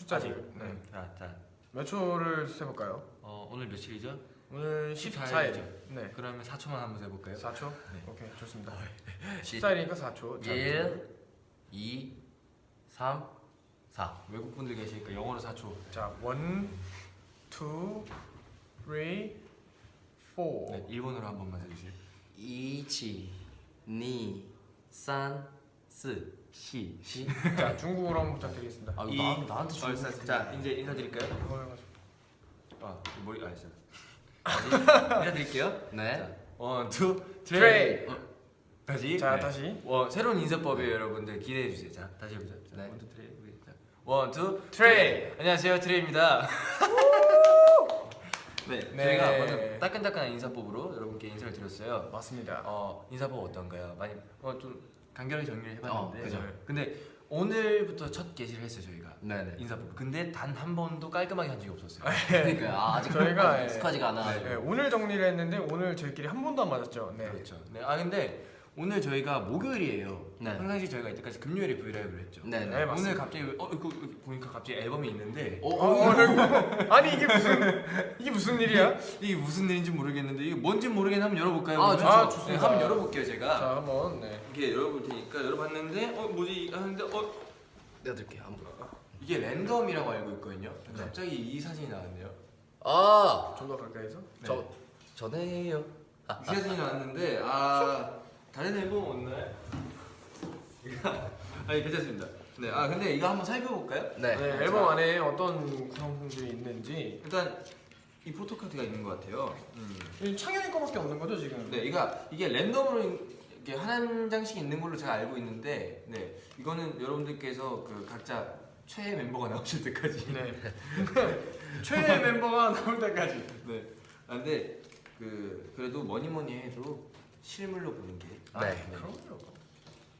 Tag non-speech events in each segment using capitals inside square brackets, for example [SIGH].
숫자를. 네. 자, 자. 몇 초를 세볼까요? 어, 오늘 며칠이죠? 오늘 14일 14일. 이죠? 네. 그러면 4초만 한번 세볼까요? 4초? 네. 오케이 좋습니다. [LAUGHS] 시- 14일이니까 4초. 1, 2, 3, 4. 외국 분들 계시니까 영어로 4초. 자, 1, 2, 3, 4. 네, 일본어로 한 번만 해주세요. 一二三四 시, 시. 자, 중국어로 한번 부탁드리겠습니다. 아 이- 나, 나한테 어, 주는 자, 자, 이제 인사드릴까요? 이거 해가지고. 아, 머리 아, 있어요. 인사드릴게요. 네 자, 원, 투, 트레이. 어, 다시. 자, 네. 다시. 원, 새로운 인사법이에요, 여러분들 기대해 주세요. 자, 다시 해보자. 자, 네. 원, 투, 트레이. 우리, 자, 원, 투, 트레이. 안녕하세요, 트레이입니다. [LAUGHS] 네, 네. 저희가 방금 따끈따끈한 인사법으로 여러분께 인사를 드렸어요. 맞습니다. 어, 인사법 어떤가요? 많이 어, 좀 간결하게 정리를 해봤는데. 어, 그죠. 근데 오늘부터 첫 게시를 했어요, 저희가. 네네 인사법. 근데 단 한 번도 깔끔하게 한 적이 없었어요. 그러니까 아, 아직 저희가, 예. 익숙하지가 않아가지고 네, 오늘 정리를 했는데 오늘 저희끼리 한 번도 안 맞았죠. 네. 그렇죠. 네, 아 근데 오늘 저희가 목요일이에요. 네. 평상시 저희가 이때까지 금요일에 브이라이브를 했죠. 네 네 네, 맞습니다. 오늘 갑자기 어 이거 이거 보니까 갑자기 앨범이 있는데 어, 어, 어, 어, 이거- [LAUGHS] 아니 이게 무슨 이게 무슨 일이야? 이게 무슨 일인지 모르겠는데 이게 뭔지 모르겠는데 한번 열어볼까요? 아, 그러면? 좋죠. 아, 네, 좋습니다. 한번 열어볼게요 제가. 자, 한번 네. 이렇게 열어볼 테니까 열어봤는데 어 뭐지 하는데 어 내가 들게요 한번 이게 랜덤이라고 알고 있거든요. 네. 갑자기 이 사진이 나왔네요. 아 좀 더 가까이서. 네. 저 전에요 이 사진이 나왔는데 아 다른 앨범 없나요? [LAUGHS] 아니 괜찮습니다. 네, 아 근데 이거 한번 살펴볼까요? 네, 네, 앨범 안에 어떤 구성품들이 있는지 일단 이 포토카드가 있는 것 같아요. 음. 이 창현이 거밖에 없는 거죠 지금? 네, 이거 이게 랜덤으로 이렇게 한 장씩 있는 걸로 제가 알고 있는데, 네, 이거는 여러분들께서 그 각자 최애 멤버가 나오실 때까지. 네. [LAUGHS] [LAUGHS] 최애 멤버가 나올 때까지. 네. 아, 근데 그 그래도 뭐니 뭐니 해도 실물로 보는 게. 네. 네. 그럼요.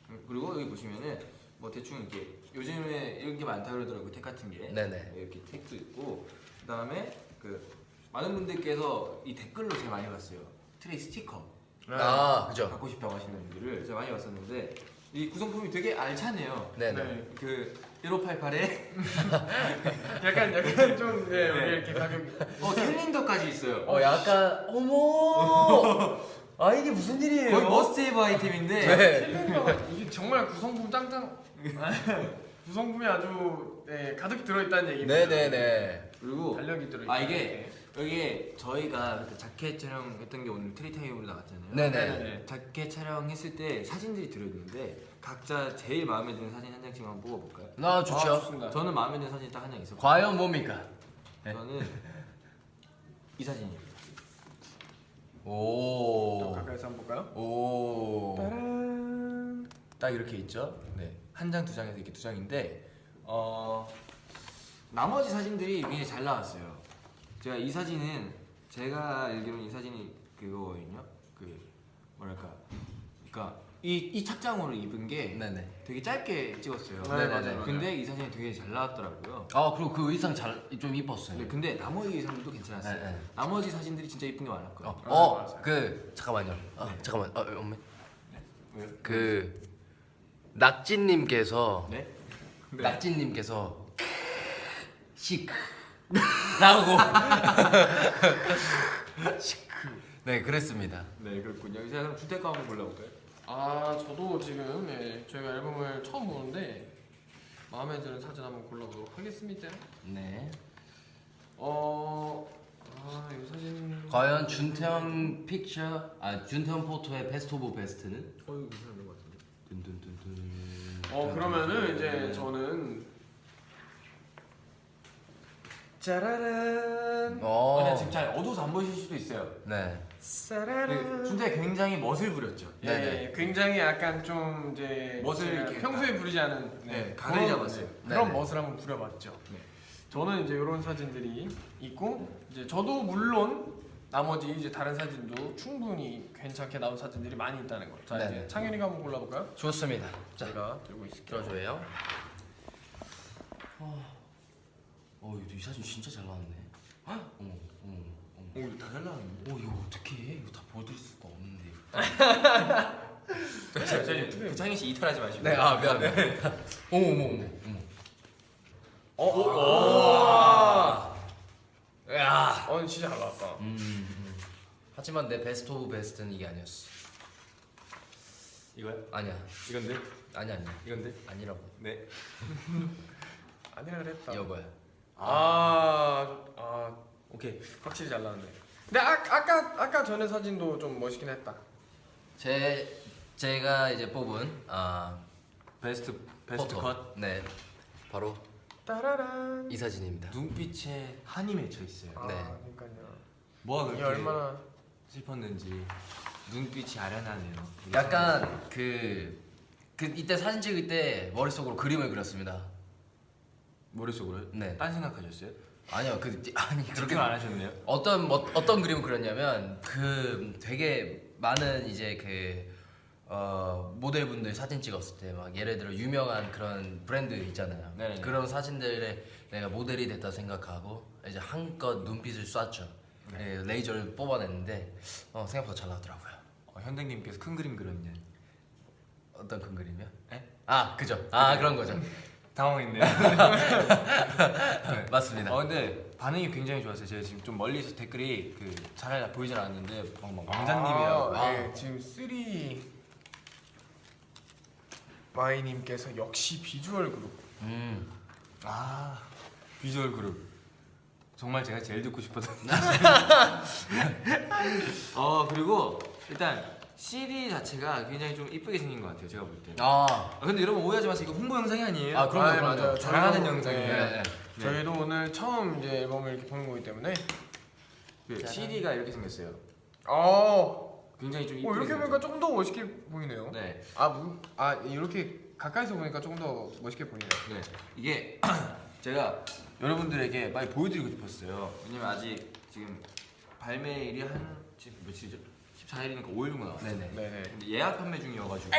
음, 그리고 여기 보시면은 뭐 대충 이렇게 요즘에 이런 게 많다 그러더라고요 택 같은 게 네네. 네, 이렇게 택도 있고 그 다음에 그 많은 분들께서 이 댓글로 제일 많이 봤어요 트레이 스티커 아 그죠 갖고 싶다고 하시는 분들을 제가 많이 봤었는데 이 구성품이 되게 알차네요 네네 네. 그 1588에 [LAUGHS] 약간 약간 좀 네, 네. 이렇게 가격. 어 캘린더까지 있어요 어 약간 어머 [LAUGHS] 아 이게 무슨 일이에요 거의 머스트헤브 아이템인데 네. 캘린더가 이게 정말 구성품 짱짱. [LAUGHS] 구성품이 아주 네, 가득 들어있다는 얘기입니다. 네네네 그리고 달력이 들어. 아 이게 여기에 저희가 그때 자켓 촬영했던 게 오늘 트리타임으로 나갔잖아요. 네네 네네. 자켓 촬영했을 때 사진들이 들어있는데 각자 제일 마음에 드는 사진 한 장씩만 뽑아볼까요? 나 아, 좋죠 좋습니다. 저는 마음에 드는 사진 딱 한 장 있었고 과연 뭡니까 네. 저는 이 사진입니다. 좀오 가까이서 한번 볼까요? 오. 따란. 딱 이렇게 있죠. 네. 한 장 두 장에서 이렇게 두 장인데 어 나머지 사진들이 굉장히 잘 나왔어요. 제가 이 사진은 제가 알기로는 이 사진이 그거거든요. 그 뭐랄까, 그러니까 이, 이 착장으로 입은 게 네네 되게 짧게 찍었어요. 네, 맞아요, 근데 맞아요. 근데 이 사진이 되게 잘 나왔더라고요. 아 그리고 그 의상 잘 좀 이뻤어요 네, 근데 나머지 의상도 괜찮았어요. 네, 네. 나머지 사진들이 진짜 이쁜 게 많았고요. 어, 아, 어. 그 잠깐만요. 아, 네. 잠깐만. 어, 엄마. 왜요? 그 낙진님께서 네? 낙진님께서 [LAUGHS] 시크 라고 [LAUGHS] 시크 네 그랬습니다. 네, 그렇군요. 제가 그럼 주택가 한번 골라볼까요? 아 저도 지금 예, 저희가 앨범을 처음 보는데 마음에 드는 사진 한번 골라보도록 하겠습니다. 네. 어, 아이 사진. 과연 준태형 픽처 아 준태형 포토의 베스트 오브 베스트는 어, 이거 괜찮은 것 같은데. 둔둔둔둔. 어 그러면은 이제 저는 짜라란 어. 어두워서 안 보이실 수도 있어요. 네. 짜라란. 준태 굉장히 멋을 부렸죠. 예, 네네. 예, 굉장히 약간 좀 이제 멋을 제가 이렇게 평소에 부리지 않은 네, 각을 그런, 잡았어요. 네, 그런 네네. 멋을 한번 부려봤죠. 네. 저는 이제 이런 사진들이 있고 이제 저도 물론 나머지 이제 다른 사진도 충분히 괜찮게 나온 사진들이 많이 있다는 거. 자 네네. 이제 창현이가 한번 골라볼까요? 좋습니다. 자 제가 들고 있을게요. 들어줘요. 어, 어 이 사진 진짜 잘 나왔네. 어머 어머. 오, 이거 다잘 나왔는데. 어 이거 어떻게 해? 이거 다 보여드릴 수가 없는데. [LAUGHS] 그 창희 씨 이탈하지 마시고. 네, 아 미안해. 어머 어머 어머 어머. 어, 오. 야. 어, 진짜 잘 나왔다. 음, 음. 하지만 내 베스트 오브 베스트는 이게 아니었어. 이거야? 아니야. 이건데? 아니 아니야. 이건데? 아니라고. 네. [LAUGHS] 아니라 그랬다. 이거야. 아, 저- 아, 오케이. 확실히 잘 나왔네. 근데 아, 아까 아까 전에 사진도 좀 멋있긴 했다. 제 제가 이제 뽑은 아 베스트 베스트 포토. 컷. 네. 바로 따라란. 이 사진입니다. 눈빛에 한이 맺혀 있어요. 아, 네. 그러니까요. 뭐가 이게 그렇게 얼마나 슬펐는지 눈빛이 아련하네요. 약간 그, 그 이때 사진 찍을 때 머릿속으로 그림을 그렸습니다. 머릿속으로 네. 딴 생각하셨어요? 아니요, 그 아니 그렇게 안 하셨네요. 어떤 뭐, 어떤 그림을 그렸냐면 그 되게 많은 이제 그 어, 모델분들 사진 찍었을 때 막 예를 들어 유명한 그런 브랜드 있잖아요. 네네네. 그런 사진들에 내가 모델이 됐다 생각하고 이제 한껏 눈빛을 쐈죠. 네. 예, 레이저를 뽑아냈는데 어, 생각보다 잘 나왔더라고요. 어, 현댕님께서 큰 그림 그렸냐? 어떤 큰 그림이요? 에? 아 그죠. 아 그런 거죠. 당황했네요. [LAUGHS] 맞습니다. 어 근데 반응이 굉장히 좋았어요. 제가 지금 좀 멀리서 댓글이 그 잘 보이진 않았는데 막 왕자님이라고. 아, 네, 지금 쓰리 마이님께서 역시 비주얼 그룹. 음. 아 비주얼 그룹 정말 제가 제일 듣고 싶었던 [LAUGHS] 어 그리고 일단 CD 자체가 굉장히 좀 이쁘게 생긴 것 같아요 제가 볼 때는 아, 아, 근데 여러분 오해하지 마세요 이거 홍보 영상이 아니에요 아거 아, 그런 맞아요. 거. 자랑하는 저희도- 영상이에요. 네. 네. 저희도 오늘 처음 이제 앨범을 이렇게 보는 거기 때문에 그. CD가 이렇게 생겼어요 어, 굉장히 좀어 이쁘게 이렇게 보니까 조금 더 멋있게 보이네요. 네, 아, 무, 아 이렇게 가까이서 보니까 조금 더 멋있게 보이네요. 네 이게 [CLEARS THROAT] 제가 여러분들에게 많이 보여드리고 싶었어요 왜냐면 아직 지금 발매일이 한 지금 며칠이죠? 14일이니까 5일 정도 남았어요 네네. 네네. 근데 예약 판매 중이어가지고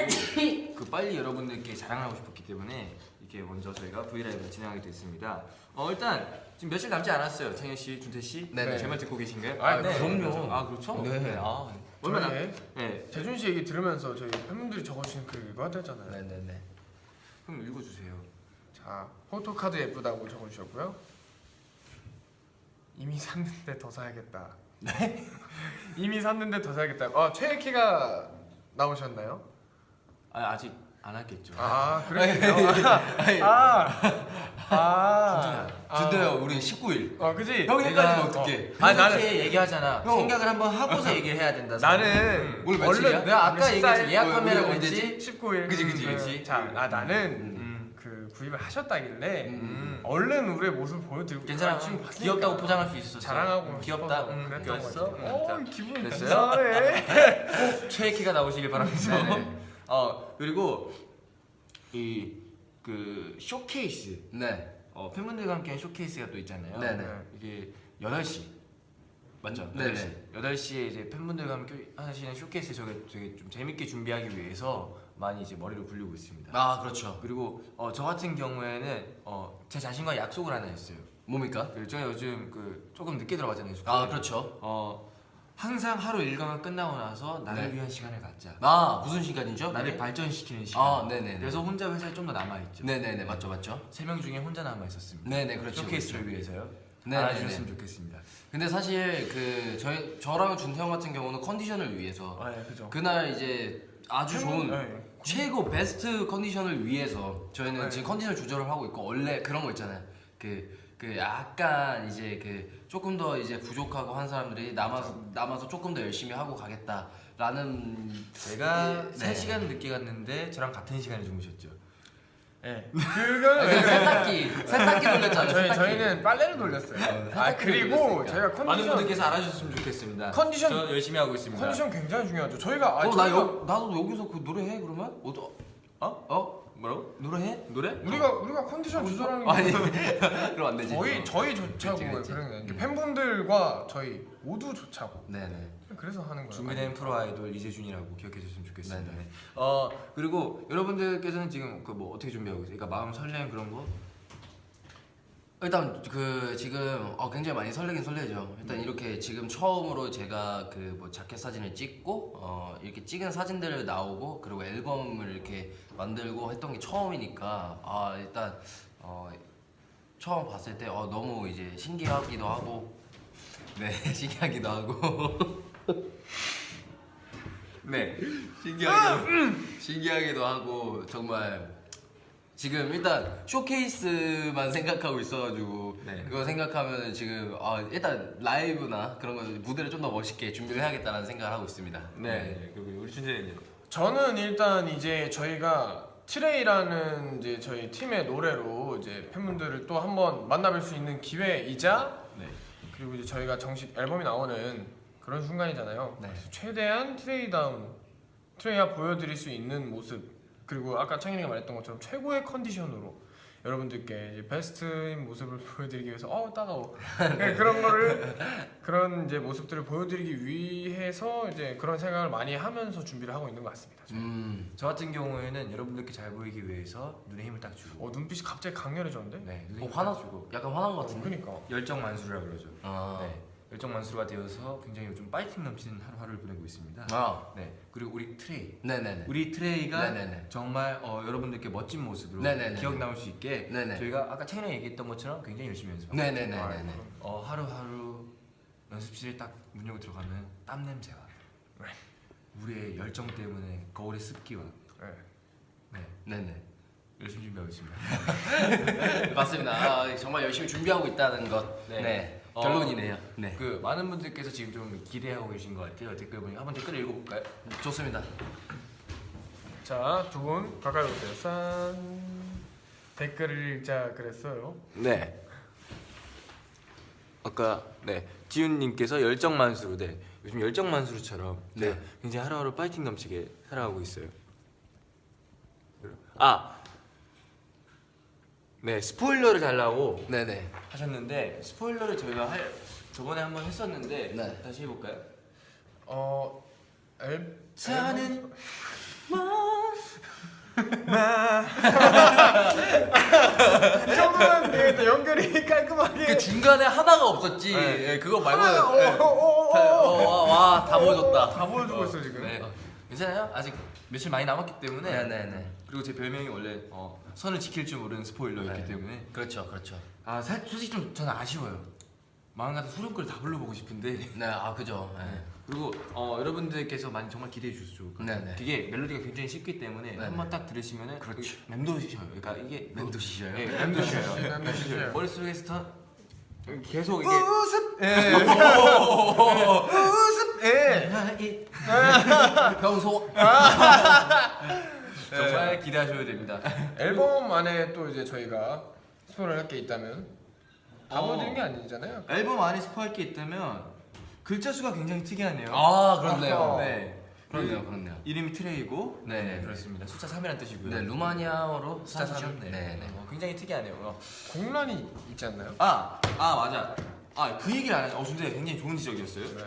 그 빨리 여러분들께 자랑을 하고 싶었기 때문에 이렇게 먼저 저희가 브이라이브를 진행하게 됐습니다. 어 일단 지금 며칠 남지 않았어요. 창현 씨, 준태 씨. 네네. 제 말 듣고 계신가요? 아, 네. 그럼요. 아 그렇죠. 네. 아 얼마 남? 저희 네. 재준 씨 얘기 들으면서 저희 팬분들이 적어주신 글 읽어야 되잖아요. 네네네. 그럼 읽어주세요. 자, 포토카드 예쁘다고 적어주셨고요. 이미 샀는데 더 사야겠다. 네? 이미 샀는데 더 사야겠다. 아, 최애 키가 나오셨나요? 아 아직 안 하겠죠. 아, 그래요? 아, 아, 아, 준대요 우리 19일. 어, 그지? 형 내가- 헷갈리면 어떡해? 아 아니, 나는- 얘기하잖아. 형. 생각을 한번 하고서 [LAUGHS] 얘기를 해야 된다. 나는 오늘 며칠이야? 내가 아까 얘기했지, 예약 오늘 판매라고 오늘 했지? 19일. 그지, 그지, 그지. 자, 아 나는 음. 그 구입을 하셨다길래 음. 얼른 우리의 모습을 보여드리고 괜찮아. 아, 지금 봤으니까 귀엽다고 포장할 수 있었어. 자랑하고 귀엽다. 싶어서 음, 그랬던 됐어. 것 같아요. 어, 기분 됐어요? 이상해. [LAUGHS] 최애 키가 나오시길 바라면서. 네네. 어 그리고 이 그 쇼케이스. 네. 어, 팬분들과 함께한 쇼케이스가 또 있잖아요. 네네. 이게 8시 맞죠? 네네. 8시. 8시에 이제 팬분들과 함께 하시는 쇼케이스 저게 되게 좀 재밌게 준비하기 위해서 많이 이제 머리를 굴리고 있습니다. 아 그렇죠. 그리고 어, 저 같은 경우에는 어, 제 자신과 약속을 하나 했어요. 뭡니까? 그 제가 요즘 그 조금 늦게 들어가잖아요. 아 그렇죠. 어 항상 하루 일과가 끝나고 나서 나를 네. 위한 시간을 갖자. 아 무슨 시간이죠? 나를? 발전시키는 시간. 아 네네네. 그래서 혼자 회사에 좀 더 남아 있죠. 네네네 맞죠 맞죠. 세 명 중에 혼자 남아 있었습니다. 네네 그렇죠. 쇼케이스를 그렇죠. 위해서요. 네네네. 알아주셨으면 좋겠습니다. 근데 사실 그 저희 저랑 준태형 같은 경우는 컨디션을 위해서 아, 네, 그죠. 그날 이제 아주 좋은 네. 최고 베스트 컨디션을 위해서 저희는 네. 지금 컨디션 조절을 하고 있고 원래 그런 거 있잖아요. 그, 그 약간 이제 그 조금 더 이제 부족하고 한 사람들이 남아서 남아서 조금 더 열심히 하고 가겠다라는 제가 네. 3시간 늦게 갔는데 저랑 같은 시간에 주무셨죠. 네. 아니, 그거는 세탁기 세탁기 돌렸잖아요. 저희 세탁기. 저희는 빨래를 돌렸어요. 아 세탁기를 그리고 돌렸으니까. 저희가 많은 컨디션 분들께서 알아주셨으면 좋겠습니다. 컨디션- 저 열심히 하고 있습니다. 컨디션 굉장히 중요하죠. 저희가 아, 어, 나 저희가 여, 나도 여기서 그 노래 해 그러면? 어? 어? 어? 뭐라고? 노래 해? 노래? 우리가 우리가 컨디션 조절하는 게 아니 [LAUGHS] 그럼 안 되지. 저희 저희 좋자고 그치, 그치. 그런 게 음. 팬분들과 저희 모두 좋자고 네네. 그래서 하는 거예요. 준비된 프로 아이돌 이재준이라고 기억해 주셨으면 좋겠습니다. 네네. 어 그리고 여러분들께서는 지금 그 뭐 어떻게 준비하고 계세요? 그러니까 마음 설렘 그런 거? 일단 그 지금 어, 굉장히 많이 설레긴 설레죠. 일단 이렇게 지금 처음으로 제가 그 뭐 자켓 사진을 찍고 어, 이렇게 찍은 사진들을 나오고 그리고 앨범을 이렇게 만들고 했던 게 처음이니까 아 일단 어, 처음 봤을 때 어, 너무 이제 신기하기도 하고 [LAUGHS] 네 신기하기도 하고. [LAUGHS] 네 신기하기도 신기하기도 하고 정말 지금 일단 쇼케이스만 생각하고 있어가지고 네. 그거 생각하면 지금 아, 일단 라이브나 그런 거 무대를 좀 더 멋있게 준비를 해야겠다는 생각을 하고 있습니다. 네. 그리고 우리 춘재는 저는 일단 이제 저희가 트레이라는 이제 저희 팀의 노래로 이제 팬분들을 또 한번 만나뵐 수 있는 기회이자 네. 그리고 이제 저희가 정식 앨범이 나오는 그런 순간이잖아요. 네. 그래서 최대한 트레이다운 트레이가 보여드릴 수 있는 모습 그리고 아까 창현이가 말했던 것처럼 최고의 컨디션으로 여러분들께 이제 베스트인 모습을 [LAUGHS] 보여드리기 위해서 어 따가워 네, 그런 거를 그런 이제 모습들을 보여드리기 위해서 이제 그런 생각을 많이 하면서 준비를 하고 있는 것 같습니다. 음. 저 같은 경우에는 여러분들께 잘 보이기 위해서 눈에 힘을 딱 주고 어 눈빛이 갑자기 강렬해졌는데? 네, 눈에 어, 힘을 화나 딱 주고 약간 화난 것 어, 같은데. 그니까. 열정 만수라 그러죠. 아. 네. 열정 만수가 되어서 굉장히 요즘 파이팅 넘치는 하루하루를 보내고 있습니다. 아. 네. 그리고 우리 트레이. 네네네. 우리 트레이가 네네네. 정말 어, 여러분들께 멋진 모습으로 네네네. 기억 남을 수 있게 네네. 저희가 아까 채널에 얘기했던 것처럼 굉장히 열심히 연습하고 네네네네네. 어, 하루하루 연습실에 딱 문 열고 들어가면 땀 냄새와 네. 우리의 열정 때문에 거울의 습기와 네. 네, 네네. 열심히 준비하고 있습니다. [LAUGHS] 맞습니다. 아, 정말 열심히 준비하고 있다는 것. 네. 네. 어, 결론이네요. 네. 그 많은 분들께서 지금 좀 기대하고 계신 것 같아요. 댓글 보니 한번 댓글 읽어볼까요? 좋습니다. 자, 두 분 가까이 오세요. 짠. 댓글을 읽자 그랬어요. 네. 아까 네 지훈님께서 열정 만수로 네 요즘 열정 만수로처럼 네, 네. 굉장히 하루하루 파이팅 넘치게 살아가고 있어요. 아, 네 스포일러를 달라고 네네. 하셨는데 스포일러를 저희가 할 저번에 한번 했었는데 네. 다시 해볼까요? 어, 앨 사는 이 네, 또 연결이 깔끔하게. 그 중간에 하나가 없었지. 네. 예, 그거 아, 말고는 어, 네. 어, 어, 어, 와, 다 보여줬다. 다 보여주고 있어 지금. 네. 괜찮아요? 아직 며칠 많이 남았기 때문에 네네네. 그리고 제 별명이 원래 어, 선을 지킬 줄 모르는 스포일러였기 네. 때문에 그렇죠, 그렇죠. 아 사, 솔직히 좀 저는 아쉬워요. 마음 같은 후렴구를 다 불러보고 싶은데 네, 아 그죠. [LAUGHS] 네. 그리고 어, 여러분들께서 많이 정말 기대해 주셔서 좋을 것 같아요. 네네. 되게 멜로디가 굉장히 쉽기 때문에 네네. 한 번 딱 들으시면은 그렇죠. 맴도셔요. 그러니까 이게 맴도시셔요? 네, 맴도셔요. 맴도시셔요. [LAUGHS] [LAUGHS] 머릿속에서 다 계속 이게 우습. 예. [LAUGHS] 우습. 예. 평소 [LAUGHS] 정말 기대하셔야 됩니다. 앨범 안에 또 이제 저희가 스포를 할 게 있다면 다 어. 보여드린 게 아니잖아요. 앨범 안에 스포할 게 있다면 글자 수가 굉장히 특이하네요. 아 그렇네요. 어. 네. 그렇네요, 그렇네요. 이름이 트레이고 네. 네, 그렇습니다. 숫자 3이라는 뜻이고요. 네, 루마니아어로 숫자 사죠. 3. 네, 네. 어, 굉장히 특이하네요. 어. 공란이 있지 않나요? 아, 아 맞아. 아 그 얘기를 안 해. 어 근데 굉장히 좋은 지적이었어요. 네.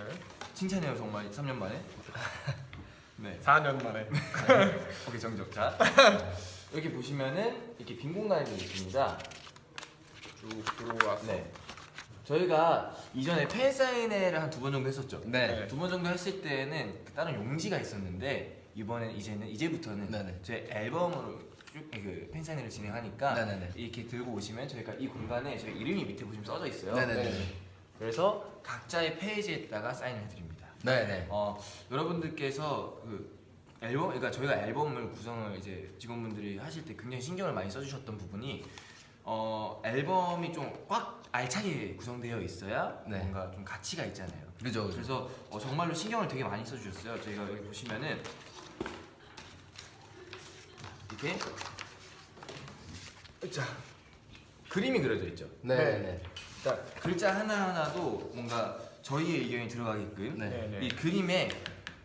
칭찬해요 정말 3년 만에. 네. [LAUGHS] 4년 만에. [LAUGHS] 오케이 정적. 자 여기 보시면은 이렇게 빈 공간이 좀 있습니다. 쭉 들어왔어. 네. 저희가 이전에 팬 사인회를 한 두 번 정도 했었죠. 네. 두 번 정도 했을 때는 다른 용지가 있었는데 이번엔 이제는 이제부터는 네네. 제 앨범으로 쭉그 팬 사인회를 진행하니까 네네네. 이렇게 들고 오시면 저희가 이 공간에 저희 이름이 밑에 보시면 써져 있어요. 네네네. 그래서 각자의 페이지에다가 사인을 해드립니다. 네, 네. 어 여러분들께서 그 앨범 그러니까 저희가 앨범을 구성을 이제 직원분들이 하실 때 굉장히 신경을 많이 써주셨던 부분이 어 앨범이 좀 꽉 알차게 구성되어 있어야 네. 뭔가 좀 가치가 있잖아요. 그죠, 그죠. 그래서 어, 정말로 신경을 되게 많이 써주셨어요. 저희가 여기 보시면은 이렇게 자 그림이 그려져 있죠. 네, 네. 네. 그러니까 글자 하나 하나도 뭔가 저희의 의견이 들어가게끔 네. 네, 네. 이 그림에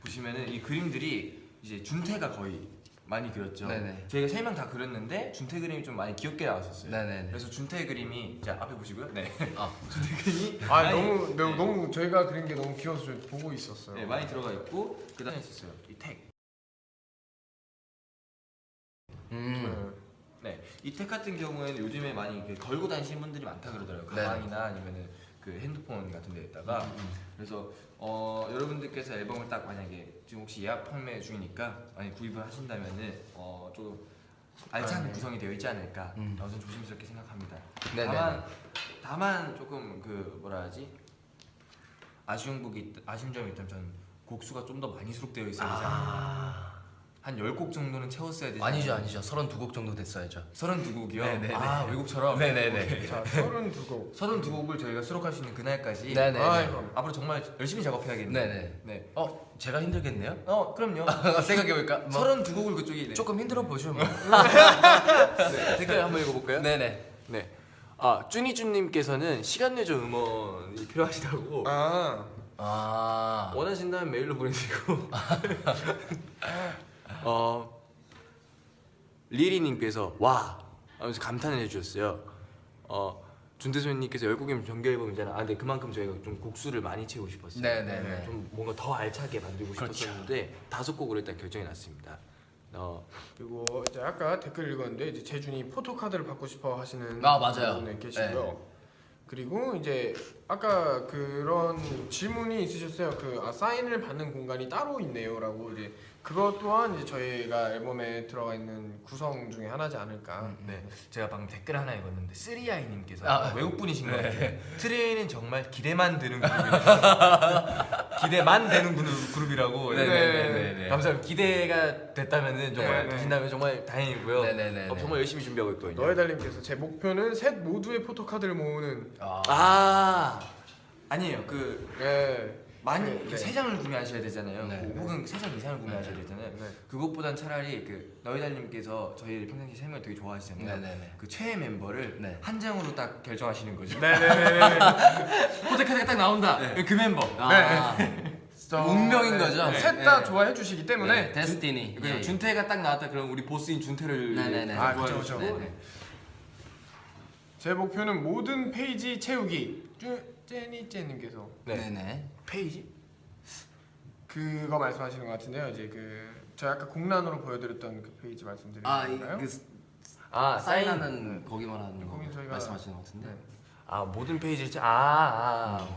보시면은 이 그림들이 이제 준태가 거의 많이 그렸죠. 네네. 저희가 세 명 다 그렸는데 준태 그림이 좀 많이 귀엽게 나왔었어요. 네네네. 그래서 준태 그림이 자 앞에 보시고요. 네. 아, [LAUGHS] 준태 그림이 아 많이- 너무 네. 너무 너무 저희가 그린 게 너무 귀여워서 저희 보고 있었어요. 네, 많이 들어가 있고 그다음에 있었어요. 이 택. 음. 네. 네, 이택 같은 경우에는 요즘에 많이 이렇게 걸고 다니시는 분들이 많다 그러더라고요. 네. 가방이나 아니면은 그 핸드폰 같은 데에다가 그래서 어, 여러분들께서 앨범을 딱 만약에 지금 혹시 예약 판매 중이니까 많이 구입을 하신다면은 어, 좀 알찬 아, 네. 구성이 되어 있지 않을까 음. 저는 조심스럽게 생각합니다. 네네. 다만 다만 조금 그 뭐라 하지 아쉬운 있- 아쉬운 점이 있다면 저는 곡수가 좀 더 많이 수록되어 있어야 되지 않나 한 10곡 정도는 채웠어야 되지 아니죠. 아니죠 32곡 정도 됐어야죠 32곡이요? 네네네. 아 외국처럼? 네네네. 자 32곡 32곡을 저희가 수록할 수 있는 그날까지 네네 아이고. 앞으로 정말 열심히 작업해야겠네요 네네 네. 어 제가 힘들겠네요? 어 그럼요 [LAUGHS] 생각해볼까? 뭐 32곡을 그쪽이 네. 조금 힘들어 보죠 뭐 [LAUGHS] 네, 댓글 한번 읽어볼까요? 네네 네. 아 쭈니쭈님께서는 시간 내죠 음원이 필요하시다고 아 아 원하신다면 메일로 보내시고 [LAUGHS] 어 리리님께서 와 하면서 감탄을 해주셨어요. 어 준대소님께서 열곡이면 정규 앨범이잖아. 아 근데 그만큼 저희가 좀 곡수를 많이 채우고 싶었어요. 네네네. 좀 뭔가 더 알차게 만들고 그렇죠. 싶었었는데 다섯 곡으로 일단 결정이 났습니다. 어 그리고 이제 아까 댓글 읽었는데 이제 재준이 포토카드를 받고 싶어 하시는 아, 맞아요. 분이 계시고요. 그리고 이제 아까 그런 질문이 있으셨어요. 그 아, 사인을 받는 공간이 따로 있네요라고 이제 그것 또한 이제 저희가 앨범에 들어가 있는 구성 중에 하나지 않을까. 네, 제가 방금 댓글 하나 읽었는데 쓰리아이님께서 아, 외국 분이신 것 네. 같아요. 트레이는 정말 기대만 되는 그룹이라고 [LAUGHS] 기대만 되는 그룹- 그룹이라고. 네 네 네네. 감사합니다. 기대가 됐다면은 정말 네 네. 되신다면 정말 다행이고요. 네 네네네. 어, 정말 열심히 준비하고 있거든요. 너의 달님께서 제 목표는 셋 모두의 포토카드를 모으는 아, 아 아니에요. 그 예. 많이 네, 이렇게 네. 세 장을 구매하셔야 되잖아요. 네. 뭐 혹은 세 장 이상을 구매하셔야 되잖아요. 네. 그것보단 차라리 그 너희달님께서 저희를 평상시 세명 되게 좋아하시잖아요. 네네네. 그 최애 멤버를 네. 한 장으로 딱 결정하시는 거죠. [LAUGHS] 네네네. 포토카드가 딱 나온다. 그 멤버. 아, [LAUGHS] 운명인 거죠? 네. 셋다 네. 좋아해 주시기 때문에 네, 데스티니 그죠? 예. 준태가 딱 나왔다 그럼 우리 보스인 준태를 네네네. 아, 좋아해 그쵸, 주시고. 그쵸. 네네. 제 목표는 모든 페이지 채우기. 쭈 제니제님께서 네. 네네 페이지? 그거 말씀하시는 것 같은데요. 이제 그 제가 아까 공란으로 보여드렸던 그 페이지 말씀드리는 건가요? 아그 아 사인. 사인하는 거기만 하는 거 거긴 저희가- 말씀하시는 것 같은데 네. 아 모든 페이지를 짜- 아, 아.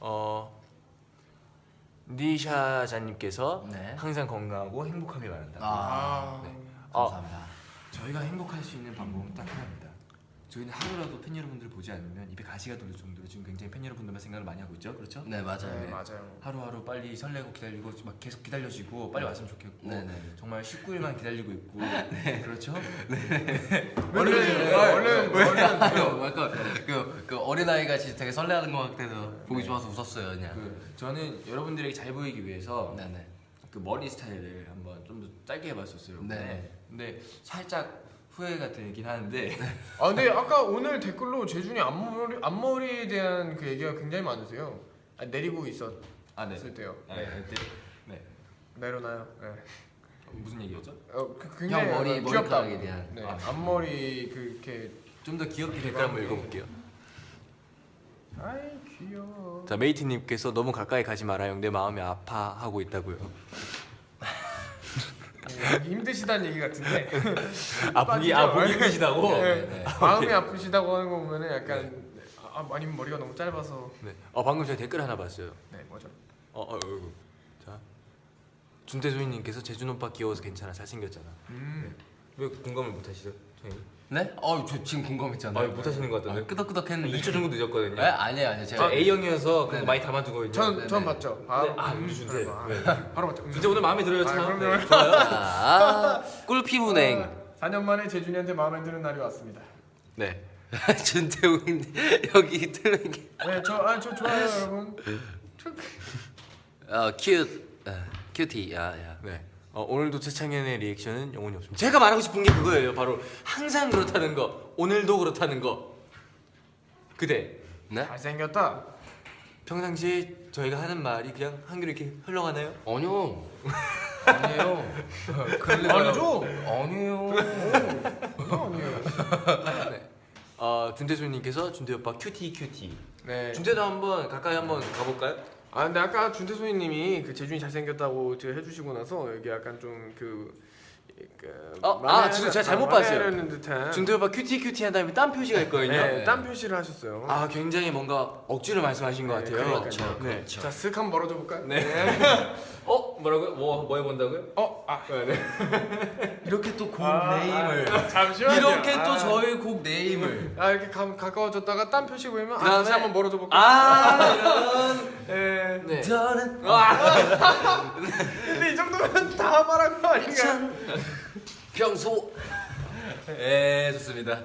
어 니샤자님께서 네. 항상 건강하고 행복하길 바란다. 아, 아, 네. 감사합니다 저희가 행복할 수 있는 방법은 딱 하나입니다. 저희는 하루라도 팬 여러분들 보지 않으면 입에 가시가 돌 정도로 지금 굉장히 팬 여러분들만 생각을 많이 하고 있죠, 그렇죠? 네 맞아요 네, 네. 맞아요. 하루하루 빨리 설레고 기다리고 막 계속 기다려지고 빨리 왔으면 좋겠고 네 네 정말 19일만 기다리고 있고 [LAUGHS] 그렇죠? 얼른 얼른 얼른 아유, 약간 그, 그 어린아이 같이 되게 설레하는 것 같아서 보기 좋아서 웃었어요 그냥 그 저는 여러분들에게 잘 보이기 위해서 네네 그 머리 스타일을 한번 좀 더 짧게 해봤었어요. 네. 네. 근데 살짝 후회가 되긴 하는데 [LAUGHS] 아 근데 아까 오늘 댓글로 재준이 앞머리 앞머리에 대한 그 얘기가 굉장히 많으세요. 아, 내리고 있었을 아 네. 때요. 네. 네. 네. 네. 내려놔요. 네. 무슨 얘기였죠? 어, 그, 굉장히 형 머리 어, 귀엽다. 머리카락에 대한 네. 아. 앞머리 그렇게 좀 더 귀엽게 댓글 한번 읽어볼게요. 아이 귀여워. 자 메이티님께서 너무 가까이 가지 말아요. 내 마음이 아파하고 있다고요. 네, 여기 힘드시다는 얘기 같은데. [LAUGHS] 아 보기 아 보기 힘드시다고. 네. 네, 네. 마음이 아프시다고 하는 거 보면은 약간 아 아니면 머리가 너무 짧아서. 네. 어 방금 제가 댓글 하나 봤어요. 네 뭐죠? 어, 어, 어. 자 준태소희님께서 재준 오빠 귀여워서 괜찮아 잘생겼잖아. 음. 왜 공감을 못 하시죠, 형님? 네? 어 저 지금 궁금했잖아요 아 못하시는 것 아, 같던데. 끄덕끄덕했는데 2초 정도 늦었거든요. 네? 아니에요 아니에요 저 제가 A형이어서 그거 네네. 많이 담아두고 있죠. 전, 네네. 전 봤죠. 아, 네, 아, 우리 준태. 아, 네. 바로 봤죠. 진짜 오늘 마음에 들어요, 참. 아, 그럼요. 네, 좋아요. 아 꿀피부냉 4년 만에 재준이한테 마음에 드는 날이 왔습니다. 네. [LAUGHS] 준태웅 여기 뜨는 게 네, 저, 아, 저 좋아요, 여러분. 어, 큐 어, 큐티 야야 네. 어, 오늘도 최창현의 리액션은 영혼이 없습니다. 제가 말하고 싶은 게 그거예요. 바로 항상 그렇다는 거, 오늘도 그렇다는 거. 그대 네? 잘생겼다. 평상시에 저희가 하는 말이 그냥 한결 이렇게 흘러가나요? 아니요 아니에요 [LAUGHS] 아니죠? 아니에요 아니에요. 네. 어, 준태소님께서 준태 오빠 큐티 큐티. 네. 준태도 한번 가까이 한번 가볼까요? 아, 근데 아까 준태 소희님이 그 재준이 잘생겼다고 제가 해주시고 나서 여기 약간 좀그 그, 어, 아, 진짜 제가 잘못 봤어요. 는 듯한. 준태 오빠 큐티 큐티 한 다음에 땀 표시가 있거든요. 네, 네. 땀 표시를 하셨어요. 아, 굉장히 뭔가 억지로 말씀하신 것 네, 같아요. 그러니까요. 네. 그렇죠. 자, 쓱 한번 멀어져 볼까요? 네. [LAUGHS] 어, 뭐라고요? 뭐, 뭐 해본다고요? 어, 아, [LAUGHS] 이렇게 또 곡 아, 네임을 아, 잠시만요. 이렇게 아. 또 저희 곡 네임을 아 이렇게 가, 가까워졌다가 딴 표시 보이면 아 그다음에- 다시 한번 멀어져 볼게요. 아 이런. 예. 네. 저는 [LAUGHS] 근데 이 정도면 다 말한 거 아닌가? 평소 예 좋습니다.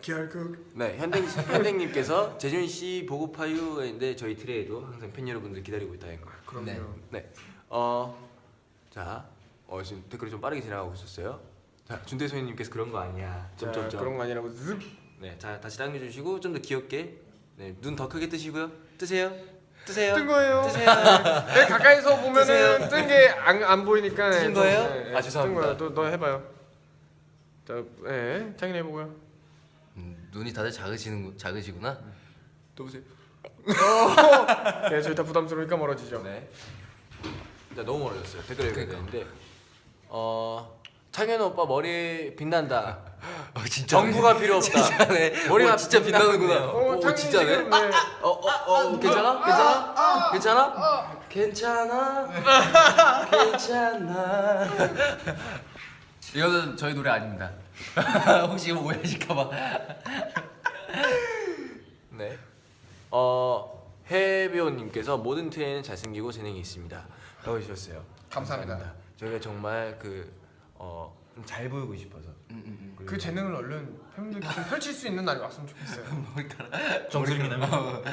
기알극. 네 현댕 현댕님께서 재준 씨 보고파유인데 저희 트레이도 항상 팬 여러분들 기다리고 있다는 거. 그럼요. 네. 네. 어, 자, 어, 지금 댓글이 좀 빠르게 지나가고 있었어요. 자, 준대 소희님께서 그런 거 아니야. 자, 점점점. 그런 거 아니라고 습. 네, 자 다시 당겨주시고 좀 더 귀엽게. 네, 눈 더 크게 뜨시고요. 뜨세요. 뜨세요. 뜬 거예요. 뜨세요. 네, 가까이서 보면은. 뜬 게 안 안 보이니까. 뜨신 좀, 거예요? 네, 아, 뜬 죄송합니다. 거야. 또너 해봐요. 자, 예, 창인 해보고요. 음, 눈이 다들 작으시는 작으시구나. 또 보세요. 네, 저희 다 부담스러우니까 멀어지죠. 네. 자, 너무 멀어졌어요. 댓글 읽어야 그러니까. 되는데. 어, 창현 오빠 머리 빛난다. [LAUGHS] 어 진짜. 정부가 필요 없다. 진짜네. 머리가 어, 진짜 빛나는구나. 어, 오, 창인 진짜네. 지금, 네. 어, 어, 어, 괜찮아? 괜찮아? 괜찮아? 괜찮아. [LAUGHS] 괜찮아. [LAUGHS] 이거는 저희 노래 아닙니다. 혹시 이거 오해하실까봐. 네. 어 해비오님께서 모든 트레이는 잘생기고 재능이 있습니다. 라고 해주셨어요. 감사합니다. 저희가 정말 그어좀 잘 보이고 싶어서. 음, 음, 그 재능을 얼른 팬분들께 좀 펼칠 수 있는 날이 왔으면 좋겠어요. 정수림이 나면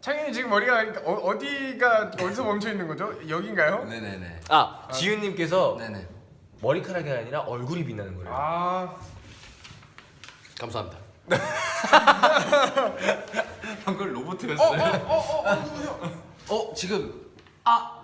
창인이 지금 머리가 어, 어디가 어디서 멈춰 있는 거죠? 여긴가요? 음. 네네네. 아 지윤님께서 네네. 머리카락이 아니라 얼굴이 빛나는 거예요. 아, 감사합니다. [LAUGHS] 방금 어, 어, 로봇이었어요. 어, 어, 어, 누구세요? 어 지금 아,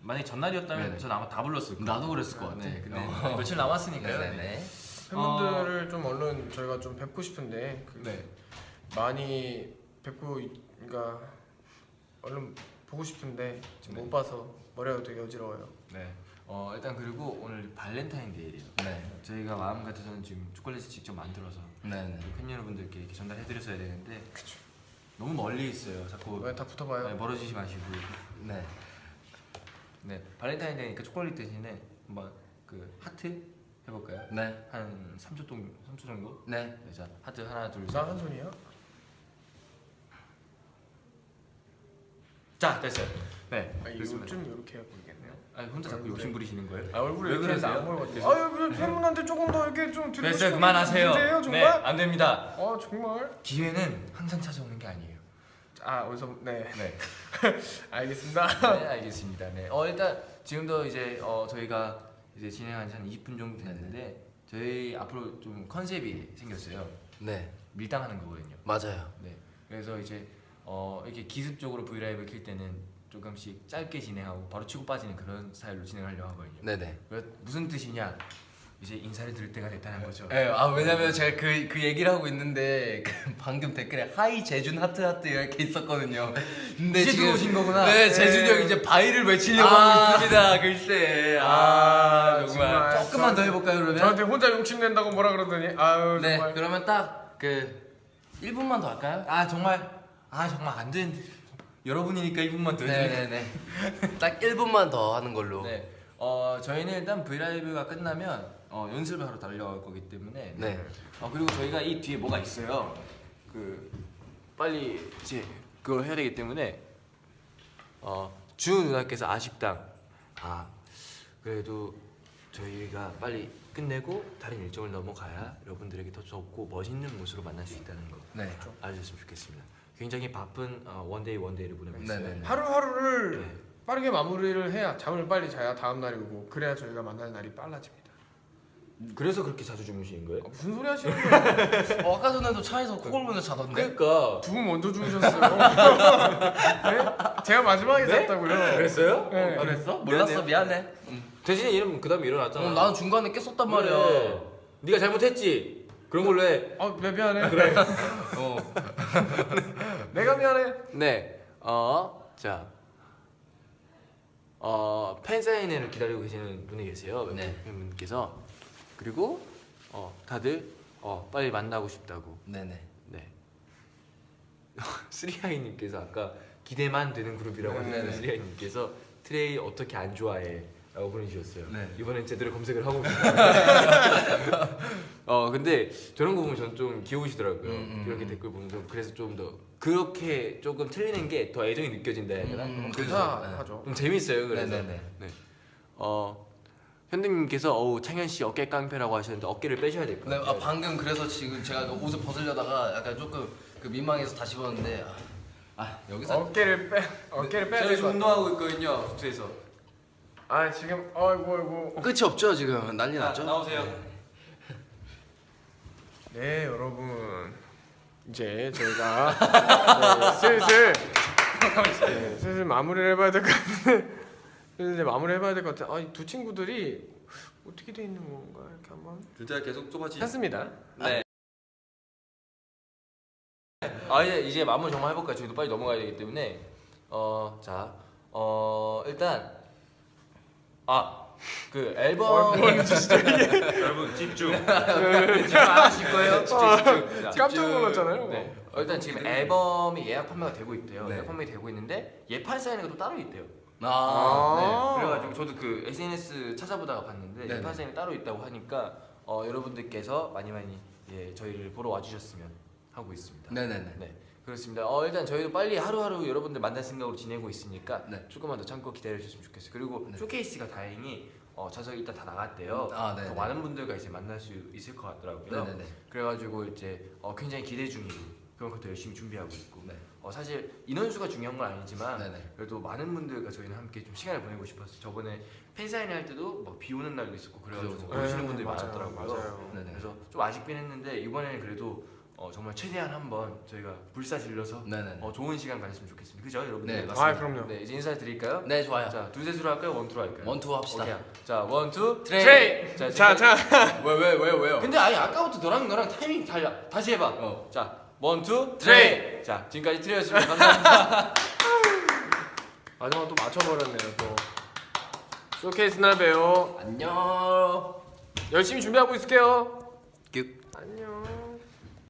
만약 전날이었다면 네네. 전 아마 다 불렀을 거예요. 나도 그랬을 것 같아. 네, 근데 어. [LAUGHS] 며칠 남았으니까요. 네네 네. 팬분들을 좀 얼른 저희가 좀 뵙고 싶은데 그 네. 많이 뵙고 있- 그러니까 얼른 보고 싶은데 지금 네. 못 봐서 머리가 되게 어지러워요. 네. 어 일단 그리고 오늘 발렌타인데이래요. 네. 저희가 마음 같아서는 지금 초콜릿을 직접 만들어서 네네. 우리 팬 여러분들께 이렇게 전달해드렸어야 되는데 너무 멀리 있어요. 자꾸 왜다 붙어봐요? 네, 멀어지지 마시고. 네. 네 발렌타인데이니까 초콜릿 대신에 한번 그 하트 해볼까요? 네. 한 3초 동 3초 정도. 네. 네, 자 하트 하나 둘 셋. 나한 손이야? 자 됐어요. 네. 아, 이거 됐습니다. 좀 이렇게 해야 보이겠네요. 아 혼자 자꾸. 욕심 부리시는 거예요? 아 얼굴에 왜 이렇게 그러세요? 안 보여가지고. 계속. 아유 그 팬분한테 조금 더 이렇게 좀 드리고 됐어요 싶은 그만하세요. 게 문제예요 네, 정말? 안 됩니다. 어 정말? 기회는 항상 찾아오는 게 아니에요. 아 어디서 네 네. [LAUGHS] 알겠습니다. 네 알겠습니다. 네. 어 일단 지금도 이제 어 저희가 이제 진행한 지 한 20분 정도 됐는데 저희 앞으로 좀 컨셉이 생겼어요. 네. 밀당하는 거거든요. 맞아요. 네. 그래서 이제 어 이렇게 기습적으로 브이라이브 킬 때는 조금씩 짧게 진행하고 바로 치고 빠지는 그런 스타일로 진행하려고 하거든요. 네네. 왜- 무슨 뜻이냐? 이제 인사를 드릴 때가 됐다는 거죠. 네, 아 왜냐면 제가 그 그 얘기를 하고 있는데 그 [LAUGHS] 방금 댓글에 하이 재준 하트 하트 이렇게 있었거든요. 근데 이제 지금 들어오신 거구나. 네, 네. 재준이 형 이제 바이를 외치려고 아. 하고 있습니다. 글쎄. 아, 아, 정말. 정말. 조금만 더 해볼까요 그러면? 저한테 혼자 욕심 낸다고 뭐라 그러더니 아유 네, 정말. 그러면 딱 그 1분만 더 할까요? 아 정말 아 정말 안 되는데 여러분이니까 1분만 더 해주세요. 네네네. [LAUGHS] 딱 1분만 더 하는 걸로. 네. 어 저희는 일단 브이라이브가 끝나면 어, 연습을 하러 달려갈 거기 때문에 네. 어 그리고 저희가 이 뒤에 뭐가 있어요. 그 빨리 이제 그걸 해야 되기 때문에 어 주 누나께서 아쉽당 아 그래도 저희가 빨리 끝내고 다른 일정을 넘어가야 여러분들에게 더 좋고 멋있는 모습으로 만날 수 있다는 거 네. 알려줬으면 좋겠습니다. 굉장히 바쁜 어, 원데이 원데이를 보내고 있어요. 네네네. 하루하루를 네. 빠르게 마무리를 해야 잠을 빨리 자야 다음 날이 오고 그래야 저희가 만날 날이 빨라집니다. 그래서 그렇게 자주 주무시는 거예요? 아, 무슨 소리 하시는 거예요? [LAUGHS] 어, 아까 전에도 차에서 코 골 면서 자던데. 그러니까 두 분 먼저 주무셨어요. 네? 제가 마지막에 네? 잤다고요. 그랬어요? 네. 아, 그랬어? 몰랐어 미안해. 대신에 이름 그다음에 일어났잖아. 어, 나는 중간에 깼었단 말이야. 그래. 네가 잘못했지. 그런 걸로 해. 아, 네, 미안해. [LAUGHS] 어. 내가 미안해. 네. 어, 자. 어, 팬 사인회를 기다리고 계시는 분이 계세요. 몇 네. 분께서. 그리고 어, 다들 어, 빨리 만나고 싶다고. 네네. 네. [LAUGHS] 스리아이님께서 아까 기대만 되는 그룹이라고 네, 하셨는데 네. 스리아이님께서 트레이 어떻게 안 좋아해? 라고 보내주셨어요. 네. 이번엔 제대로 검색을 하고 있습니다. [LAUGHS] 어 근데 저런 거 보면 전좀 귀여우시더라고요. 음, 음, 이렇게 음. 댓글 보면서 그래서 좀 더 그렇게 조금 틀리는 게 더 애정이 느껴진다 해야 되나? 음, 그래서 감사하죠. 좀 재밌어요. 그래서 네네네. 네. 어 현등님께서 어우 창현 씨 어깨 깡패라고 하셨는데 어깨를 빼셔야 될것 네, 같아요. 아, 방금 그래서 지금 제가 그 옷을 벗으려다가 약간 조금 그 민망해서 다시 입었는데 아, 아 여기서 어깨를 빼 어깨를 빼야 제가 될 지금 것 같아. 운동하고 있거든요. 숙소에서. 아 지금 아이고 아이고. 끝이 없죠 지금 난리 났죠. 나오세요. 네 여러분 이제 저희가 [LAUGHS] 네, 슬슬 [LAUGHS] 네, 슬슬 마무리를 해봐야 될 것 같은데 이제 마무리 해봐야 될 것 같아. 아 이 두 친구들이 어떻게 돼 있는 건가 이렇게 한번 둘다 계속 좁아지. 했습니다. 네. 아 이제 이제 마무리 정말 해볼까 요? 저희도 빨리 넘어가야 되기 때문에 어자어 일단 아 그 앨범? [LAUGHS] 여러분 집중. [LAUGHS] 집중 안 하실 거예요? 집중 집중. 자, 깜짝 놀랐잖아요. 네. 어, 일단 지금 앨범이 예약 판매가 되고 있대요. 네. 예약 판매가 되고 있는데 예판 사인회가 또 따로 있대요. 아, 네. 그래가지고 저도 그 SNS 찾아보다가 봤는데 네네. 사인회 따로 있다고 하니까 어, 여러분들께서 많이 많이 예, 저희를 보러 와주셨으면 하고 있습니다. 네네네. 네. 그렇습니다. 어, 일단 저희도 빨리 하루하루 여러분들 만날 생각으로 지내고 있으니까 네. 조금만 더 참고 기다려 주셨으면 좋겠어요. 그리고 네. 쇼케이스가 다행히 어, 좌석이 일단 다 나갔대요. 아, 네네. 더 많은 분들과 이제 만날 수 있을 것 같더라고요. 네네네. 그래가지고 이제 어, 굉장히 기대 중이고 그런 것도 열심히 준비하고 있고 네. 어, 사실 인원수가 중요한 건 아니지만 네네. 그래도 많은 분들과 저희는 함께 좀 시간을 보내고 싶었어요. 저번에 팬사인회 할 때도 막 비 오는 날도 있었고 그래가지고 그죠, 오시는 네, 분들이 맞아요, 많았더라고요. 맞아요. 네네. 그래서 좀 아쉽긴 했는데 이번에는 그래도 어, 정말 최대한 한번 저희가 불사질러서 네네네. 어, 좋은 시간 가졌으면 좋겠습니다. 그죠, 여러분들? 네, 아 맞습니다. 그럼요. 네, 이제 인사 드릴까요? 네 좋아요. 자, 둘셋으로 할까요? 원투로 할까요? 원투 합시다. 오케이. 자, 원투 트레이. 트레이. 자, 자 자. 왜 왜 왜요 왜요? 근데 아니 아까부터 너랑 너랑 타이밍 달라. 다시 해봐. 어. 자, 원투 트레이. 자, 지금까지 트레이였습니다. 감사합니다. [LAUGHS] 마지막 또 맞춰버렸네요 또. 쇼케이스 날 봬요. 안녕. 열심히 준비하고 있을게요. 큐.